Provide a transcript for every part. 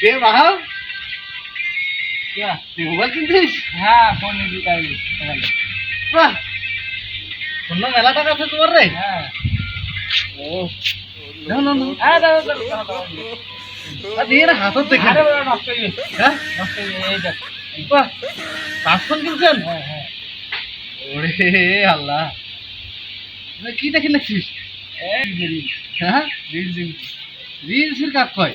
কে বাহাও তুই মোবাইল কিনতিস? হ্যাঁ ফোন বাহ ফোন মেলা টাকা রে? হ্যাঁ। ও না হ্যাঁ দাদা দাদা দিয়ে নষ্ট হয়ে গেছে। হ্যাঁ? নষ্ট হয়ে গেছে বাহ পাঁচ ফোন কিনছেন? হ্যাঁ হ্যাঁ। ওরে আল্লাহ। কি দেখে লাগছিস হ্যাঁ? রিলস রিলস রিলসের কাজ কয়?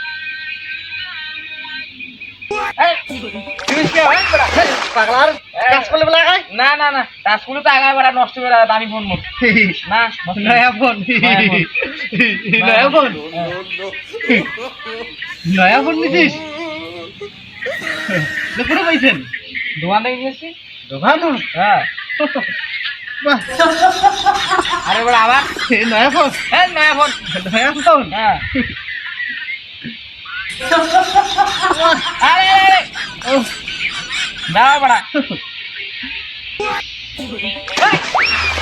না না না টাচগুলো তো আগায় বেড়া নষ্ট করে দামি ফোন মোট না নয়া ফোন নয়া ফোন। নয়া ফোন নয়া ফোন নিছিস? কোথায় পাইছেন? দোকান থেকে নিয়েছি দোকান? হ্যাঁ। আরে বেড়া আবার? নয়া ফোন হ্যাঁ নয়া ফোন নয়া ফোন হ্যাঁ। দাঁড়া বাড়া।